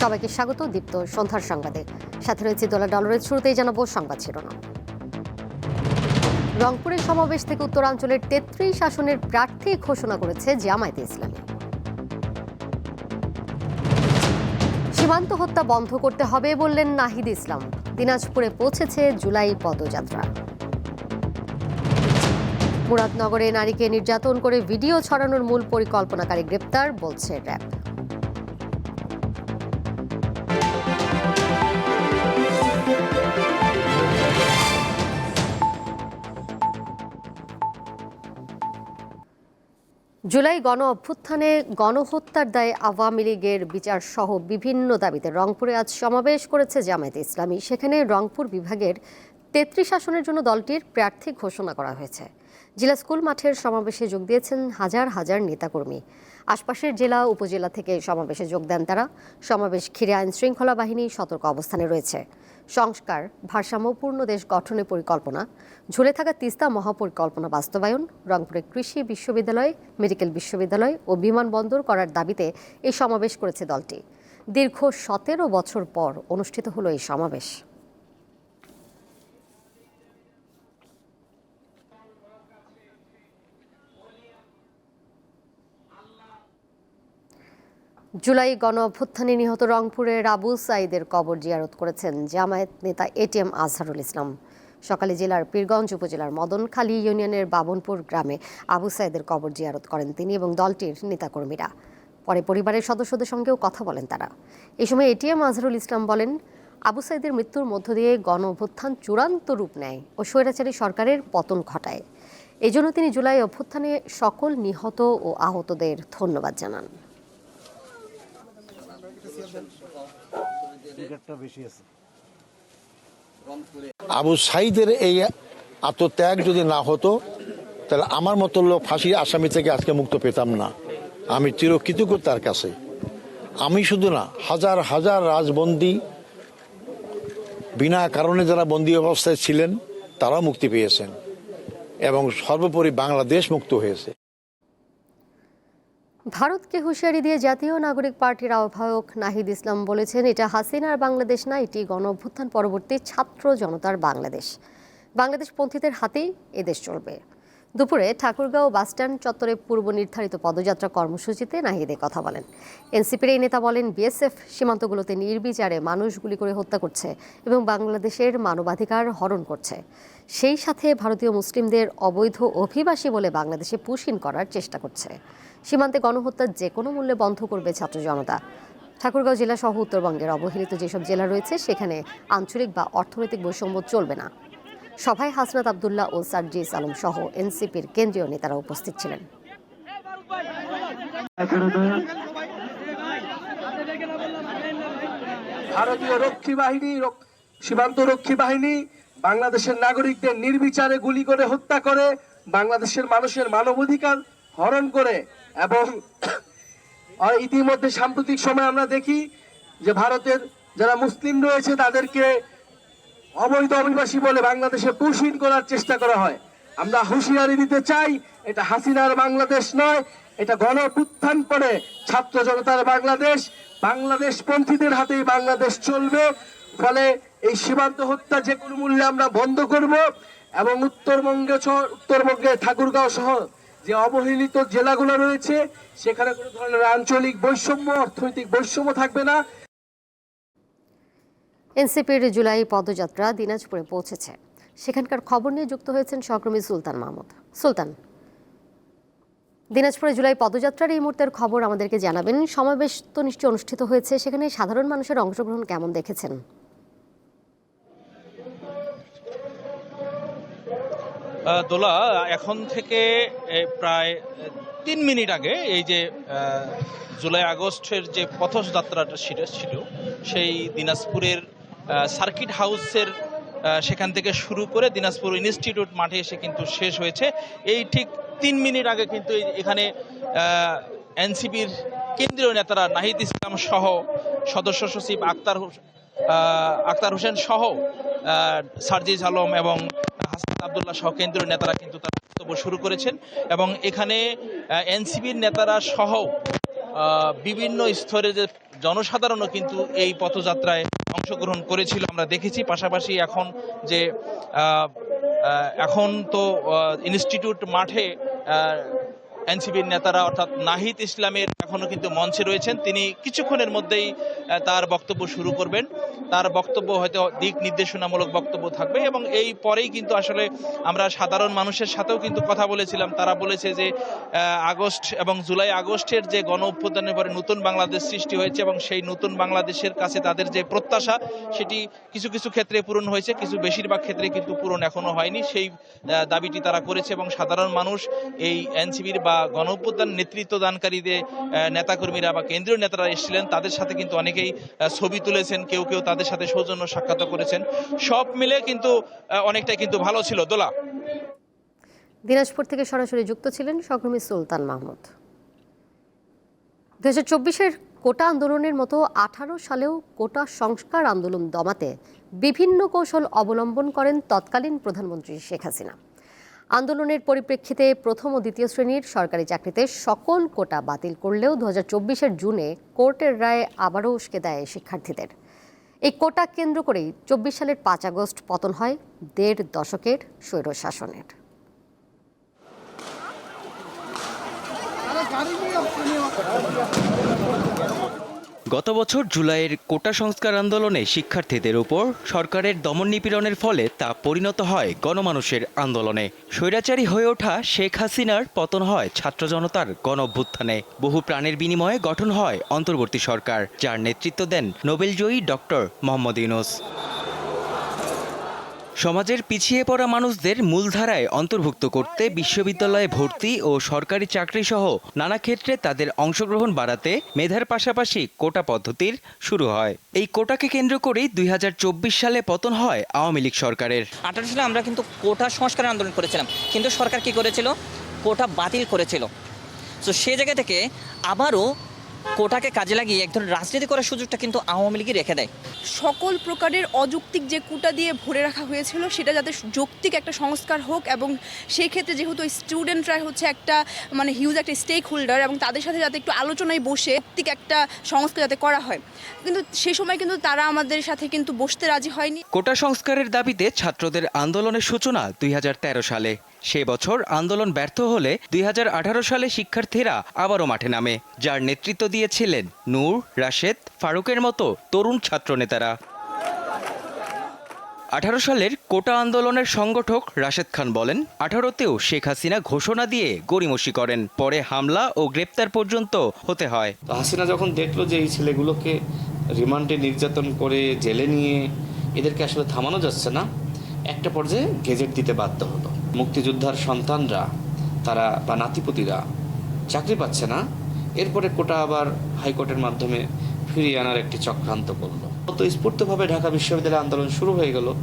সবাইকে স্বাগত, দীপ্ত সন্ধ্যার সংবাদে। সাথে রয়েছে দোলা ডলারের শুরুতেই জানাব সংবাদ শিরোনাম। রংপুরের সমাবেশ থেকে উত্তরাঞ্চলের তেত্রিশ আসনের প্রার্থী ঘোষণা করেছে জামায়াতে ইসলামী। সীমান্ত হত্যা বন্ধ করতে হবে বললেন নাহিদ ইসলাম। দিনাজপুরে পৌঁছেছে জুলাই পদযাত্রা। মুরাদনগরে নারীকে নির্যাতন করে ভিডিও ছড়ানোর মূল পরিকল্পনাকারী গ্রেপ্তার, বলছে র্যাব। জুলাই গণ অভ্যুত্থানে গণহত্যার দায়ে আওয়ামী লীগের বিচার সহ বিভিন্ন দাবিতে রংপুরে আজ সমাবেশ করেছে জামায়াতে ইসলামী। সেখানে রংপুর বিভাগের তেত্রিশ আসনের জন্য দলটির প্রার্থী ঘোষণা করা হয়েছে। জেলা স্কুল মাঠের সমাবেশে যোগ দিয়েছেন হাজার হাজার নেতাকর্মী। আশপাশের জেলা, উপজেলা থেকে সমাবেশে যোগ দেন তারা। সমাবেশ ঘিরে আইন শৃঙ্খলা বাহিনী সতর্ক অবস্থানে রয়েছে। সংস্কার, ভারসাম্যপূর্ণ দেশ গঠনের পরিকল্পনা, ঝুলে থাকা তিস্তা মহাপরিকল্পনা বাস্তবায়ন রংপুরে কৃষি বিশ্ববিদ্যালয়, মেডিকেল বিশ্ববিদ্যালয় ও বিমানবন্দর করার দাবিতে এই সমাবেশ করেছে দলটি। দীর্ঘ সতেরো বছর পর অনুষ্ঠিত হলো এই সমাবেশ। জুলাই গণ অভ্যুত্থানে নিহত রংপুরের আবু সাইদের কবর জিয়ারত করেছেন জামায়াত নেতা এটিএম আজহারুল ইসলাম। সকালে জেলার পীরগঞ্জ উপজেলার মদনখালী ইউনিয়নের বাবনপুর গ্রামে আবু সাইদের কবর জিয়ারত করেন তিনি এবং দলটির নেতাকর্মীরা। পরে পরিবারের সদস্যদের সঙ্গেও কথা বলেন তারা। এই সময় এটিএম আজহারুল ইসলাম বলেন, আবু সাইদের মৃত্যুর মধ্য দিয়ে গণ অভ্যুত্থান চূড়ান্ত রূপ নেয় ও স্বৈরাচারী সরকারের পতন ঘটায়। এই জন্য তিনি জুলাই অভ্যুত্থানে সকল নিহত ও আহতদের ধন্যবাদ জানান। আবু সাইদের এই আত্মত্যাগ যদি না হতো, তাহলে আমার মতো লোক ফাঁসির আসামি থেকে আজকে মুক্ত পেতাম না। আমি চিরকৃতজ্ঞ তার কাছে। আমি শুধু না, হাজার হাজার রাজবন্দী বিনা কারণে যারা বন্দী অবস্থায় ছিলেন, তারাও মুক্তি পেয়েছেন এবং সর্বোপরি বাংলাদেশ মুক্ত হয়েছে। ভারতকে হুঁশিয়ারি দিয়ে জাতীয় নাগরিক পার্টির আহ্বায়ক নাহিদ ইসলাম বলেছেন, এটা হাসিনার বাংলাদেশ না, এটি গণ অভ্যুত্থান পরবর্তী ছাত্র জনতার বাংলাদেশ। বাংলাদেশ পন্থীদের হাতেই এদেশ চলবে। দুপুরে ঠাকুরগাঁও বাসস্ট্যান্ড চত্বরে পূর্ব নির্ধারিত পদযাত্রা কর্মসূচিতে নাহিদে কথা বলেন। এনসিপির এই নেতা বলেন, বিএসএফ সীমান্তগুলোতে নির্বিচারে মানুষ গুলি করে হত্যা করছে এবং বাংলাদেশের মানবাধিকার হরণ করছে। সেই সাথে ভারতীয় মুসলিমদের অবৈধ অভিবাসী বলে বাংলাদেশে পুশিন করার চেষ্টা করছে। সীমান্তে গণহত্যা যে কোনো মূল্যে বন্ধ করবে ছাত্র জনতা। ঠাকুরগাঁও জেলা সহ উত্তরবঙ্গের অবহেলিত যেসব জেলা রয়েছে, সেখানে আঞ্চলিক বা অর্থনৈতিক বৈষম্য চলবে না। সভায় হাসনাত আবদুল্লাহ ও সার্জিস আলম সহ এনসিপির কেন্দ্রীয় নেতারা উপস্থিত ছিলেন। ভারতীয় রক্ষী বাহিনী সীমান্ত রক্ষী বাহিনী বাংলাদেশের নাগরিকদের নির্বিচারে গুলি করে হত্যা করে, বাংলাদেশের মানুষের মানবাধিকার হরণ করে এবং ইতিমধ্যে সাম্প্রতিক সময় আমরা দেখি যে ভারতের যারা মুসলিম রয়েছে, তাদেরকে অবৈধ অভিবাসী বলে বাংলাদেশে পুষিন করার চেষ্টা করা হয়। আমরা হুঁশিয়ারি দিতে চাই, এটা হাসিনার বাংলাদেশ নয়, এটা গণ উত্থান পরে ছাত্র জনতার বাংলাদেশ বাংলাদেশ পন্থীদের হাতেই বাংলাদেশ চলবে। ফলে এই সীমান্ত হত্যা যে কোনো মূল্যে আমরা বন্ধ করব এবং উত্তরবঙ্গে উত্তরবঙ্গে ঠাকুরগাঁও সহ যে অবহেলিত জেলাগুলো রয়েছে, সেখানে কোনো ধরনের আঞ্চলিক বৈষম্য, অর্থনৈতিক বৈষম্য থাকবে না। এনসিপির জুলাই পদযাত্রা দিনাজপুরে পৌঁছেছে। সেখানকার খবর নিয়ে যুক্ত হয়েছেন সহকর্মী সুলতান মাহমুদ। সুলতান, দিনাজপুরে জুলাই পদযাত্রার এই মুহূর্তের খবর আমাদেরকে জানাবেন। সমাবেশ তো নিশ্চয়ই অনুষ্ঠিত হয়েছে। সেখানে সাধারণ মানুষের অংশগ্রহণ কেমন দেখেছেন? দোলা, এখন থেকে প্রায় তিন মিনিট আগে এই যে জুলাই আগস্টের যে পথযাত্রাটা সেটা ছিল, সেই দিনাজপুরের সার্কিট হাউসের সেখান থেকে শুরু করে দিনাজপুর ইনস্টিটিউট মাঠে এসে কিন্তু শেষ হয়েছে। এই ঠিক তিন মিনিট আগে কিন্তু এখানে এনসিপির কেন্দ্রীয় নেতারা নাহিদ ইসলাম সহ সদস্য সচিব আক্তার আক্তার হোসেন সহ সার্জিজ আলম এবং হাসান আবদুল্লাহ সহ কেন্দ্রীয় নেতারা কিন্তু তার বক্তব্য শুরু করেছেন এবং এখানে এনসিবির নেতারা সহ বিভিন্ন স্তরে যে জনসাধারণও কিন্তু এই পথযাত্রায় অংশগ্রহণ করেছিল। আমরা দেখেছি পাশাপাশি এখন যে এখন তো ইনস্টিটিউট মাঠে এনসিপির নেতারা, অর্থাৎ নাহিদ ইসলামের এখনও কিন্তু মঞ্চে রয়েছেন। তিনি কিছুক্ষণের মধ্যেই তার বক্তব্য শুরু করবেন। তার বক্তব্য হয়তো দিক নির্দেশনামূলক বক্তব্য থাকবে এবং এই পরেই কিন্তু আসলে আমরা সাধারণ মানুষের সাথেও কিন্তু কথা বলেছিলাম। তারা বলেছে যে আগস্ট এবং জুলাই আগস্টের যে গণ অভ্যুত্থানের পরে নতুন বাংলাদেশ সৃষ্টি হয়েছে এবং সেই নতুন বাংলাদেশের কাছে তাদের যে প্রত্যাশা, সেটি কিছু কিছু ক্ষেত্রে পূরণ হয়েছে। কিছু বেশিরভাগ ক্ষেত্রে কিন্তু পূরণ এখনও হয়নি। সেই দাবিটি তারা করেছে এবং সাধারণ মানুষ এই এনসিবির বা গণ অভ্যুত্থান নেতৃত্ব দানকারীদের নেতাকর্মীরা বা কেন্দ্রীয় নেতারা এসেছিলেন, তাদের সাথে কিন্তু অনেকেই ছবি তুলেছেন, কেউ কেউ তাদের সাথে সৌজন্য সাক্ষাৎ করেছেন। সব মিলে কিন্তু অনেকটাই কিন্তু ভালো ছিল। দোলা। দিনাজপুর থেকে সরাসরি যুক্ত ছিলেন সহকর্মী সুলতান মাহমুদ। দু হাজার কোটা আন্দোলনের মতো আঠারো সালেও কোটা সংস্কার আন্দোলন দমাতে বিভিন্ন কৌশল অবলম্বন করেন তৎকালীন প্রধানমন্ত্রী শেখ হাসিনা। আন্দোলনের পরিপ্রেক্ষিতে প্রথম ও দ্বিতীয় শ্রেণির সরকারি চাকরিতে সকল কোটা বাতিল করলেও দু হাজার জুনে কোর্টের রায় আবারও উস্কে দেয় শিক্ষার্থীদের। এই কোটা কেন্দ্র করেই চব্বিশ সালের পাঁচ আগস্ট পতন হয়, দেড় দশকের স্বৈরশাসনের। গত বছর জুলাইয়ের কোটা সংস্কার আন্দোলনে শিক্ষার্থীদের উপর সরকারের দমন নিপীড়নের ফলে তা পরিণত হয় গণমানুষের আন্দোলনে। স্বৈরাচারী হয়ে ওঠা শেখ হাসিনার পতন হয় ছাত্র জনতার গণ অভ্যুত্থানে বহু প্রাণের বিনিময়ে গঠন হয় অন্তর্বর্তী সরকার, যার নেতৃত্ব দেন নোবেলজয়ী ডক্টর মোহাম্মদ ইউনুস। সমাজের পিছিয়ে পড়া মানুষদের মূলধারায় অন্তর্ভুক্ত করতে বিশ্ববিদ্যালয়ে ভর্তি ও সরকারি চাকরি সহ নানা ক্ষেত্রে তাদের অংশগ্রহণ বাড়াতে মেধার পাশাপাশি কোটা পদ্ধতির শুরু হয়। এই কোটাকে কেন্দ্র করেই দুই হাজার চব্বিশ সালে পতন হয় আওয়ামী লীগ সরকারের। আঠারো সালে আমরা কিন্তু কোটা সংস্কার আন্দোলন করেছিলাম। কিন্তু সরকার কি করেছিল? কোটা বাতিল করেছিল। তো সে জায়গা থেকে আবারও কোটাকে কাজে লাগিয়ে এক ধরনের রাজনীতি করার সুযোগটা কিন্তু আওয়ামী লীগই রেখে দেয়। সকল প্রকারের অযৌক্তিক যে কোটা দিয়ে ভরে রাখা হয়েছিল সেটা যাতে যৌক্তিক একটা সংস্কার হোক এবং সেই ক্ষেত্রে যেহেতু স্টুডেন্টরা হচ্ছে একটা মানে হিউজ একটা স্টেক হোল্ডার এবং তাদের সাথে যাতে একটু আলোচনায় বসে যৌক্তিক একটা সংস্কার যাতে করা হয়। কিন্তু সেই সময় কিন্তু তারা আমাদের সাথে কিন্তু বসতে রাজি হয়নি। কোটা সংস্কারের দাবিতে ছাত্রদের আন্দোলনের সূচনা দুই হাজার তেরো সালে। সে বছর আন্দোলন ব্যর্থ হলে দুই হাজার আঠারো সালে শিক্ষার্থীরা আবারও মাঠে নামে, যার নেতৃত্ব দিয়েছিলেন নূর, রাশেদ, ফারুকের মতো তরুণ ছাত্রনেতারা। আঠারো সালের কোটা আন্দোলনের সংগঠক রাশেদ খান বলেন, আঠারোতেও শেখ হাসিনা ঘোষণা দিয়ে গড়িমসি করেন, পরে হামলা ও গ্রেপ্তার পর্যন্ত হতে হয়। হাসিনা যখন দেখল যে এই ছেলেগুলোকে রিমান্ডে নির্যাতন করে জেলে নিয়ে এদেরকে আসলে থামানো যাচ্ছে না একটা পর্যায়ে গেজেট দিতে বাধ্য হলো মুক্তিযোদ্ধার সন্তানরা, তারা বা নাতিপুতিরা চাকরি পাচ্ছে না। এরপরে কোটা আবার হাইকোর্টের মাধ্যমে ফিরিয়ে আনার একটি চক্রান্ত করল। তো স্ফূর্তভাবে ঢাকা বিশ্ববিদ্যালয় আন্দোলন শুরু হয়ে গেল।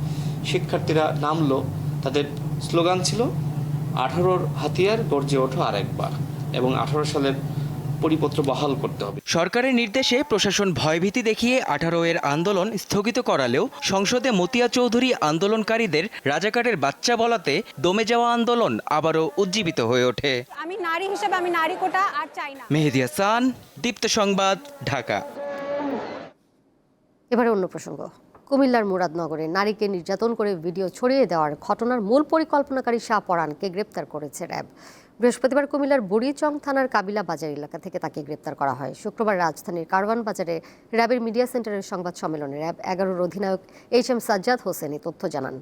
শিক্ষার্থীরা নামলো। তাদের স্লোগান ছিল, আঠারোর হাতিয়ার গর্জে ওঠো আরেকবার। এবং আঠারো সালের পরিপত্র বহাল করতে হবে। সরকারের নির্দেশে প্রশাসন ভয়ভীতি দেখিয়ে আঠারো এর আন্দোলন স্থগিত করালেও সংসদে মতিয়া চৌধুরী আন্দোলনকারীদের রাজাকারের বাচ্চা বলাতে দমে যাওয়া আন্দোলন আবারও উজ্জীবিত হয়ে ওঠে। আমি নারী হিসেবে আমি নারী কোটা আর চাই না। মেহেদি হাসান দীপ্ত সংবাদ ঢাকা। এবারে অন্য প্রসঙ্গ। কুমিল্লার মুরাদনগরে নারীকে নির্যাতন করে ভিডিও ছড়িয়ে দেওয়ার ঘটনার মূল পরিকল্পনাকারী শাহ পরানকে গ্রেপ্তার করেছে র্যাব। বৃহস্পতিবার কুমিল্লার বুড়িচং থানার কাবিলা বাজার এলাকা থেকে তাকে গ্রেপ্তার করা হয়। শুক্রবার রাজধানীর কারওয়ান বাজারে র্যাবের মিডিয়া সেন্টারের সংবাদ সম্মেলনে র্যাব এগারোর অধিনায়ক এইচ এম সাজ্জাদ হোসেন এই তথ্য জানান।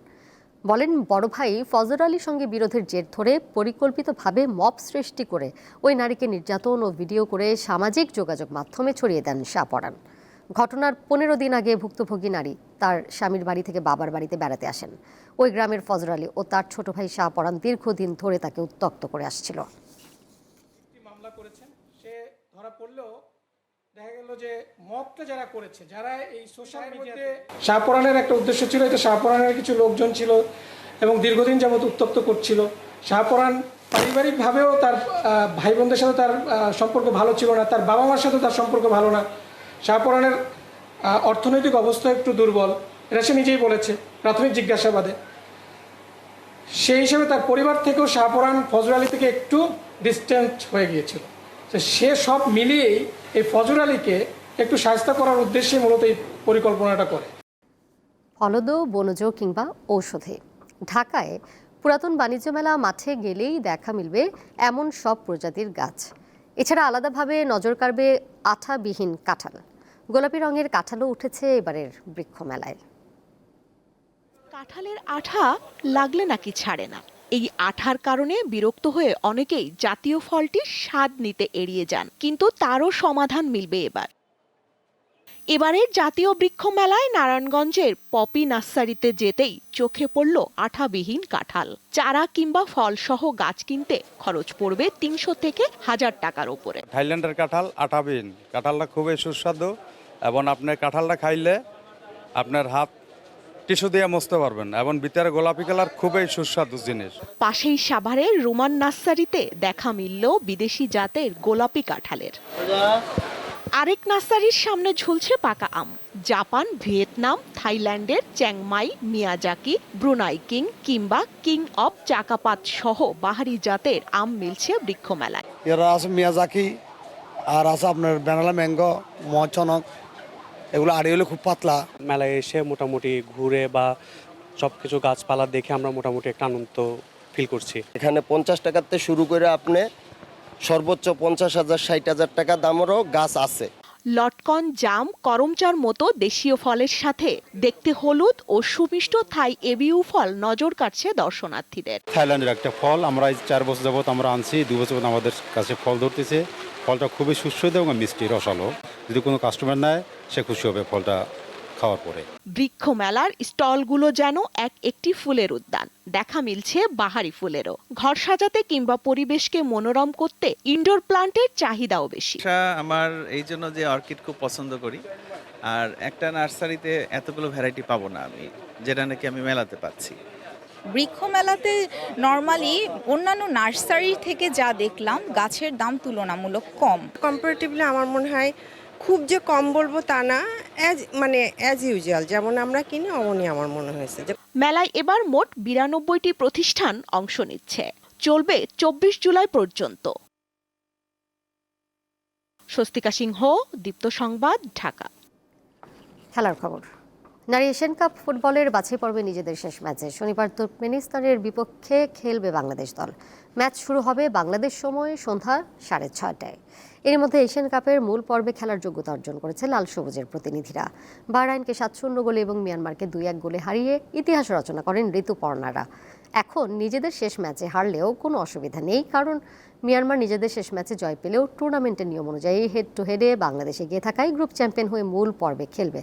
বলেন, বড় ভাই ফজর আলীর সঙ্গে বিরোধের জের ধরে পরিকল্পিতভাবে মব সৃষ্টি করে ওই নারীকে নির্যাতন ও ভিডিও করে সামাজিক যোগাযোগ মাধ্যমে ছড়িয়ে দেন শাহ পরান ঘটনার পনেরো দিন আগে ভুক্তভোগী নারী তার স্বামীর বাড়ি থেকে বাবার বাড়িতে বেড়াতে আসেন। ওই গ্রামের ফজর আলী ও তার ছোট ভাই শাহ পরান দীর্ঘদিন ধরে তাকে উত্তক্ত করে আসছিল। মামলা করেছেন। সে ধরা পড়লেও দেখা গেল যে মবটা যারা করেছে যারা এই সোশ্যাল মিডিয়াতে শাহপরানের একটা উদ্দেশ্য ছিল এটা শাহপরানের কিছু লোকজন ছিল এবং দীর্ঘদিন যাবত উত্তপ্ত করছিল। শাহপরান পারিবারিকভাবেও তার ভাই বোনদের সাথে তার সম্পর্ক ভালো ছিল না তার বাবা মার সাথে তার সম্পর্ক ভালো না। শাহপরানের অর্থনৈতিক অবস্থা একটু দুর্বল। এটা সে নিজেই বলেছে, প্রাথমিক জিজ্ঞাসাবাদে। সেই হিসেবে তার পরিবার থেকেও শাহপরান ফজর আলী থেকে একটু ডিস্টেন্স হয়ে গিয়েছিল। সে সব মিলিয়েই এই ফজর আলীকে একটু সাহায্য করার উদ্দেশ্যে মূলত এই পরিকল্পনাটা করে। ফলদ, বনজ কিংবা ঔষধে। ঢাকায় পুরাতন বাণিজ্য মেলা মাঠে গেলেই দেখা মিলবে এমন সব প্রজাতির গাছ। এছাড়া আলাদাভাবে নজর কাড়বে আঠাবিহীন কাঁঠাল। গোলাপি রঙের কাঁঠালও উঠেছে এবারের বৃক্ষ মেলায় কাঁঠালের আঠা লাগলে নাকি ছাড়ে না। এই আঠার কারণে বিরক্ত হয়ে অনেকেই জাতীয় ফলটির স্বাদ নিতে এড়িয়ে যান, কিন্তু তারও সমাধান মিলবে এবার। এবারের জাতীয় বৃক্ষ মেলায় নারায়ণগঞ্জের পপি নার্সারিতে যেতেই চোখে পড়ল আঠাবিহীন কাঁঠাল। চারা কিংবা ফলসহ গাছ কিনতে খরচ পড়বে তিনশো থেকে হাজার টাকার উপরে থাইল্যান্ডের কাঁঠাল আঠাবিন কাঁঠালটা খুবই সুস্বাদু এবং আপনার কাঁঠালটা খাইলে আপনার হাত টিস্যু দিয়ে মুছতে পারবেন এবং ভিতরে গোলাপি কালার খুবই সুস্বাদু জিনিস। পাশেই সাভারের রোমান নার্সারিতে দেখা মিলল বিদেশি জাতের গোলাপি কাঁঠালের। আরেক নার্সারির সামনে ঝুলছে পাকা আম। জাপান ভিয়েতনাম থাইল্যান্ডের Chiang Mai Miyazaki Brunei king কিংবা কিং অব চাকাপাত সহ বাহারি জাতের আম মিলছে বৃক্ষমেলায়। এরা আছে মিয়াজাকি আর আছে আপনার বেনালা ম্যাঙ্গো মচনক এগুলো আড়ি হলে খুব পাতলা। মেলায় এসে মোটামুটি ঘুরে বা সব কিছু গাছপালা দেখে আমরা মোটামুটি একটা আনন্দ ফিল করছি। এখানে পঞ্চাশ টাকাতে শুরু করে আপনি সর্বোচ্চ পঞ্চাশ হাজার ষাট হাজার টাকা দামেরও গাছ আছে। লটকন জাম করমচার মতো দেশীয় ফলের সাথে দেখতে হলুদ ও সুমিষ্ট থাই এবিউ ফল নজর কাটছে দর্শনার্থীদের। থাইল্যান্ডের একটা ফল আমরা এই চার বছর যাবত আমরা আনছি দু বছর আমাদের কাছে ফল ধরতেছে। ফলটা খুবই সুস্বাদু এবং মিষ্টি রসালো। যদি কোনো কাস্টমার নেয় সে খুশি হবে ফলটা খাওয়ার পরে। বৃক্ষ মেলার স্টলগুলো যেন এক একটি ফুলের উদ্যান। দেখা মিলছে বাহারি ফুলেরও। ঘর সাজাতে কিংবা পরিবেশকে মনোরম করতে ইনডোর প্লান্টের চাহিদাও বেশি। আমার এই জন্য যে অর্কিড খুব পছন্দ করি আর একটা নার্সারিতে এতগুলো ভ্যারাইটি পাবো না আমি যেটা নাকি আমি মেলাতে পাচ্ছি বৃক্ষ মেলাতে নর্মালি অন্যান্য নার্সারি থেকে যা দেখলাম গাছের দাম তুলনামূলক কম। কম্পারেটিভলি আমার মনে হয় খুব যে কম বলব তা না অ্যাজ মানে অ্যাজ ইউজুয়াল যেমন আমরা কিনি অমনই আমার মনে হয়েছে মেলায় এবার মোট বিরানব্বইটি প্রতিষ্ঠান অংশ নিচ্ছে। চলবে চব্বিশ জুলাই পর্যন্ত। স্বস্তিকা সিংহ দীপ্ত সংবাদ ঢাকা। খেলার খবর। নারী এশিয়ান কাপ ফুটবলের বাছাই পর্বে নিজেদের শেষ ম্যাচে। শনিবার তুর্কমেনিস্তানের বিপক্ষে খেলবে বাংলাদেশ দল। ম্যাচ শুরু হবে বাংলাদেশ সময় সন্ধ্যা সাড়ে ছয়টায়। এর মধ্যে এশিয়ান কাপের মূল পর্বে খেলার যোগ্যতা অর্জন করেছে লাল সবুজের প্রতিনিধিরা। বাহরাইনকে সাত শূন্য গোলে এবং মিয়ানমারকে দুই এক গোলে হারিয়ে ইতিহাস রচনা করেন ঋতুপর্ণারা এখন নিজেদের শেষ ম্যাচে হারলেও কোনো অসুবিধা নেই, কারণ মিয়ানমার নিজেদের শেষ ম্যাচে জয় পেলেও টুর্নামেন্টের নিয়ম অনুযায়ী হেড টু হেডে বাংলাদেশে গিয়ে থাকায় গ্রুপ চ্যাম্পিয়ন হয়ে মূল পর্বে খেলবে।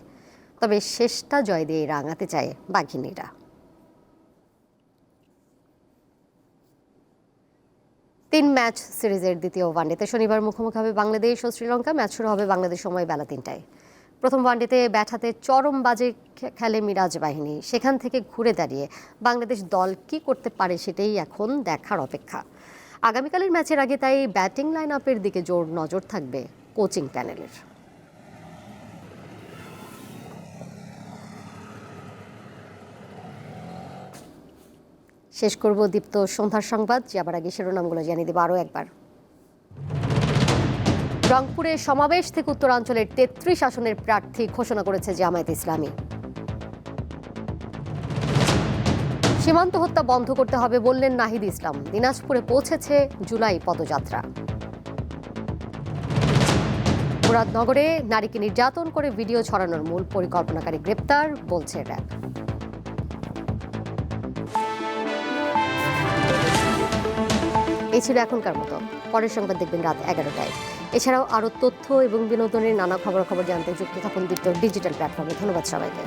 তবে শেষটা জয় দিয়ে রাঙাতে চায় বাঘিনীরা। তিন ম্যাচ সিরিজের দ্বিতীয় ওয়ানডেতে শনিবার মুখোমুখি হবে বাংলাদেশ ও শ্রীলঙ্কা। ম্যাচ শুরু হবে বাংলাদেশ সময় বেলা তিনটায়। প্রথম ওয়ানডেতে ব্যাট হাতে চরম বাজে খেলে মিরাজ বাহিনী। সেখান থেকে ঘুরে দাঁড়িয়ে বাংলাদেশ দল কি করতে পারে সেটাই এখন দেখার অপেক্ষা। আগামীকালের ম্যাচের আগে তাই ব্যাটিং লাইন আপের দিকে জোর নজর থাকবে কোচিং প্যানেলের। শেষ করব দীপ্ত সন্ধ্যার সংবাদ। যাবার আগে শিরোনামগুলো জানিয়ে দেবো আরও একবার। রংপুরে সমাবেশ থেকে উত্তরাঞ্চলের তেত্রিশ আসনের প্রার্থী ঘোষণা করেছে জামায়াত ইসলামী। সীমান্ত হত্যা বন্ধ করতে হবে বললেন নাহিদ ইসলাম। দিনাজপুরে পৌঁছেছে জুলাই পদযাত্রা। মুরাদনগরে নারীকে নির্যাতন করে ভিডিও ছড়ানোর মূল পরিকল্পনাকারী গ্রেপ্তার, বলছে র্যাব। এই ছিল এখনকার মতো। পরের সংবাদ দেখবেন রাত এগারোটায়। এছাড়াও আরও তথ্য এবং বিনোদনের নানা খবরাখবর জানতে যুক্ত থাকুন দীপ্ত ডিজিটাল প্ল্যাটফর্মে। ধন্যবাদ সবাইকে।